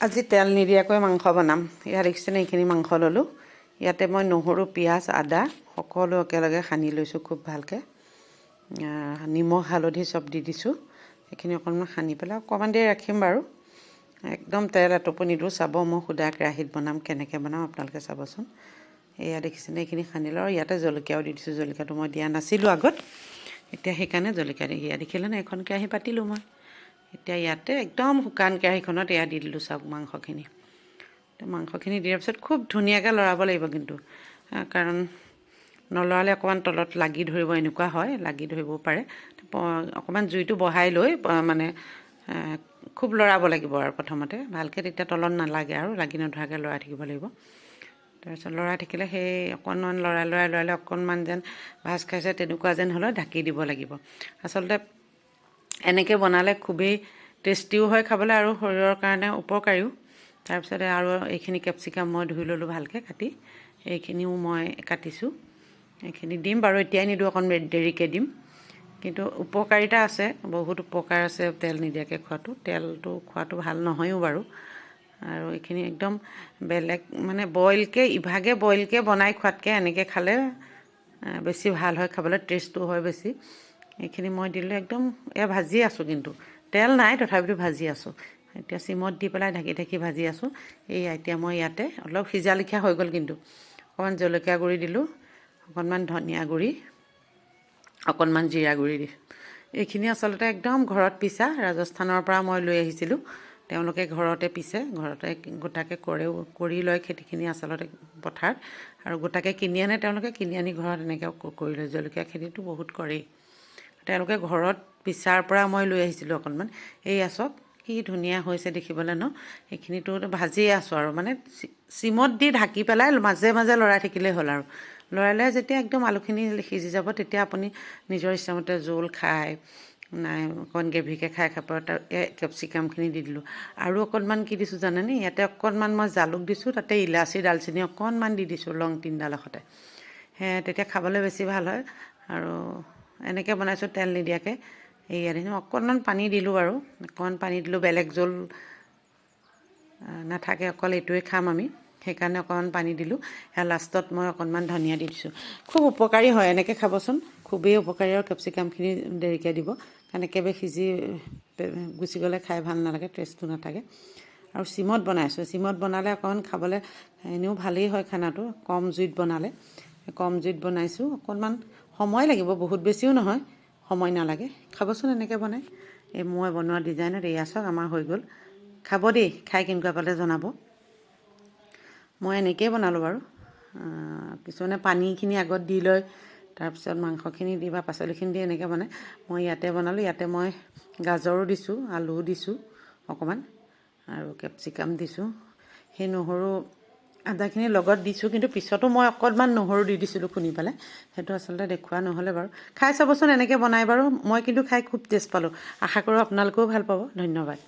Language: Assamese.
আজি তেল নিদিয়াকৈ মাংস বনাম। ইয়াত দেখিছেনে এইখিনি মাংস ল'লোঁ। ইয়াতে মই নহৰু পিঁয়াজ আদা সকলো একেলগে সানি লৈছোঁ খুব ভালকৈ। নিমখ হালধি চব দি দিছোঁ। সেইখিনি অকণমান সানি পেলাই অকণমান দেৰি ৰাখিম বাৰু। একদম তেল এটোপো নিদিওঁ চাব মই সুদা কেৰাহীত বনাম কেনেকৈ বনাম আপোনালোকে চাবচোন। এয়া দেখিছেনে এইখিনি সানিলোঁ আৰু ইয়াতে জলকীয়াও দি দিছোঁ জলকীয়াটো মই দিয়া নাছিলোঁ আগত। এতিয়া সেইকাৰণে জলকীয়া এয়া দেখিলেনে এখন কেৰাহী পাতিলোঁ মই। এতিয়া ইয়াতে একদম শুকান কেৰাহীখনত এয়া দি দিলোঁ চাওক মাংসখিনি। মাংসখিনি দিয়াৰ পিছত খুব ধুনীয়াকৈ লৰাব লাগিব কিন্তু কাৰণ নলৰালে অকণমান তলত লাগি ধৰিব এনেকুৱা হয় লাগি ধৰিবও পাৰে। অকণমান জুইটো বঢ়াই লৈ মানে খুব লৰাব লাগিব আৰু প্ৰথমতে। ভালকৈ তেতিয়া তলত নালাগে আৰু লাগি নধৰাকৈ লৰাই থাকিব লাগিব। তাৰপিছত লৰাই থাকিলে সেই অকণমান লৰাই লৰাই লৰালে অকণমান যেন ভাজ খাইছে তেনেকুৱা যেন হ'লে ঢাকি দিব লাগিব। আচলতে এনেকৈ বনালে খুবেই টেষ্টিও হয় খাবলৈ আৰু শৰীৰৰ কাৰণে উপকাৰীও। তাৰপিছতে আৰু এইখিনি কেপচিকাম মই ধুই ল'লোঁ ভালকৈ কাটি। এইখিনিও মই কাটিছোঁ। এইখিনি দিম বাৰু, এতিয়াই নিদিওঁ অকণ দেৰিকৈ দিম। কিন্তু উপকাৰিতা আছে, বহুত উপকাৰ আছে তেল নিদিয়াকৈ খোৱাটো। তেলটো খোৱাটো ভালো নহয়ো বাৰু। আৰু এইখিনি একদম বেলেগ মানে বইলকৈ, ইভাগে বইলকৈ বনাই খোৱাতকৈ এনেকৈ খালে বেছি ভালো হয়, খাবলৈ টেষ্টটো হয় বেছি। এইখিনি মই দিলোঁ একদম এয়া ভাজি আছোঁ কিন্তু। তেল নাই তথাপিতো ভাজি আছোঁ। এতিয়া চিমত দি পেলাই ঢাকি ঢাকি ভাজি আছোঁ। এইয়া এতিয়া মই ইয়াতে অলপ সিজা লিখীয়া হৈ গ'ল কিন্তু। অকণমান জলকীয়া গুড়ি দিলোঁ অকণমান ধনিয়া গুড়ি অকণমান জিৰা গুড়ি দি। এইখিনি আচলতে একদম ঘৰত পিছা ৰাজস্থানৰ পৰা মই লৈ আহিছিলোঁ। তেওঁলোকে ঘৰতে পিছে ঘৰতে গোটাকৈ কৰেও কৰি লয় খেতিখিনি আচলতে পথাৰত। আৰু গোটাকৈ কিনি আনে তেওঁলোকে কিনি আনি ঘৰত এনেকৈ কৰি লয়। জলকীয়া খেতিটো বহুত কৰেই। তেওঁলোকে ঘৰত পিছাৰ পৰা মই লৈ আহিছিলোঁ অকণমান। এই আচক কি ধুনীয়া হৈছে দেখিবলৈ ন? সেইখিনিতো ভাজিয়ে আছোঁ আৰু। মানে চিমত দি ঢাকি পেলাই মাজে মাজে লৰাই থাকিলেই হ'ল আৰু। লৰাই লৰাই যেতিয়া একদম আলুখিনি সিজি যাব তেতিয়া আপুনি নিজৰ ইচ্ছামতে জোল খায় নাই অকণ গ্ৰেভিকৈ খাই খাব কেপচিকামখিনি দি দিলোঁ। আৰু অকণমান কি দিছোঁ জানেনে? ইয়াতে অকণমান মই জালুক দিছোঁ তাতে ইলাচি দালচেনি অকণমান দি দিছোঁ লং তিনিডাল সতে সেয়া তেতিয়া খাবলৈ বেছি ভাল হয়। আৰু এনেকৈ বনাইছোঁ তেল নিদিয়াকৈ। এইয়া দেখিছোঁ অকণমান পানী দিলোঁ আৰু অকণমান পানী দিলোঁ বেলেগ জোল নাথাকে অকল এইটোৱে খাম আমি। সেইকাৰণে অকণমান পানী দিলোঁ লাষ্টত মই অকণমান ধনিয়া দি দিছোঁ। খুব উপকাৰী হয় এনেকৈ খাবচোন খুবেই উপকাৰী আৰু কেপচিকামখিনি দেৰিকৈ দিব কাৰণ একেবাৰে সিজি গুচি গ'লে খাই ভাল নালাগে টেষ্টটো নাথাকে। আৰু চিমত বনাইছোঁ চিমত বনালে অকণমান খাবলৈ এনেও ভালেই হয় খানাটো কম জুইত বনালে। কম জুইত বনাইছোঁ অকণমান সময় লাগিব বহুত বেছিও নহয় সময় নালাগে। খাবচোন এনেকৈ বনাই। এই মই বনোৱা ডিজাইনত এয়া চাওক আমাৰ হৈ গ'ল। খাব দেই খাই কেনেকুৱা পালে জনাব। মই এনেকৈয়ে বনালোঁ বাৰু। কিছুমানে পানীখিনি আগত দি লয় তাৰপিছত মাংসখিনি দি বা পাচলিখিনি দি এনেকৈ বনায় মই ইয়াতে বনালোঁ ইয়াতে মই গাজৰো দিছোঁ আলুও দিছোঁ অকণমান আৰু কেপচিকাম দিছোঁ। সেই নহৰু আদাখিনি লগত দিছোঁ কিন্তু পিছতো মই অকণমান নহৰু দি দিছিলোঁ খুন্দি পেলাই। সেইটো আচলতে দেখুওৱা নহ'লে বাৰু। খাই চাবচোন এনেকৈ বনাই বাৰু। মই কিন্তু খাই খুব টেষ্ট পালোঁ। আশা কৰোঁ আপোনালোকেও ভাল পাব। ধন্যবাদ।